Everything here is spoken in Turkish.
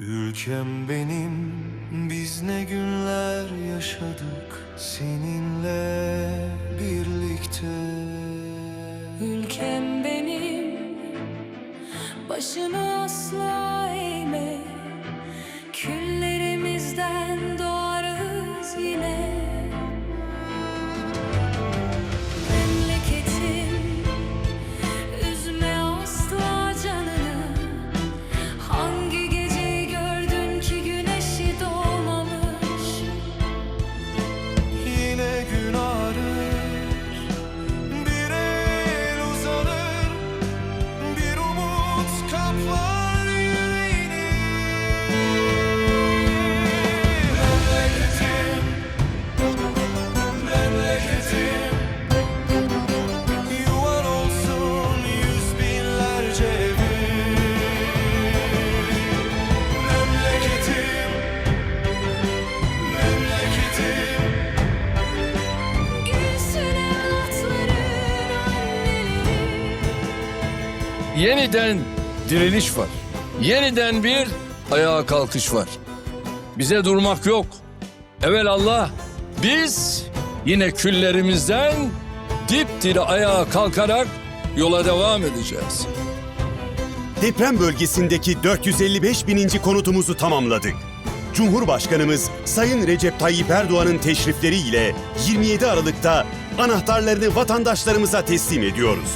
Ülkem benim, biz ne günler yaşadık seninle birlikte. Ülkem benim Başını asla eğme Yeniden diriliş var. Yeniden bir ayağa kalkış var. Bize durmak yok. Evel Allah biz yine küllerimizden dipdiri ayağa kalkarak yola devam edeceğiz. Deprem bölgesindeki 455 bininci konutumuzu tamamladık. Cumhurbaşkanımız Sayın Recep Tayyip Erdoğan'ın teşrifleriyle 27 Aralık'ta anahtarlarını vatandaşlarımıza teslim ediyoruz.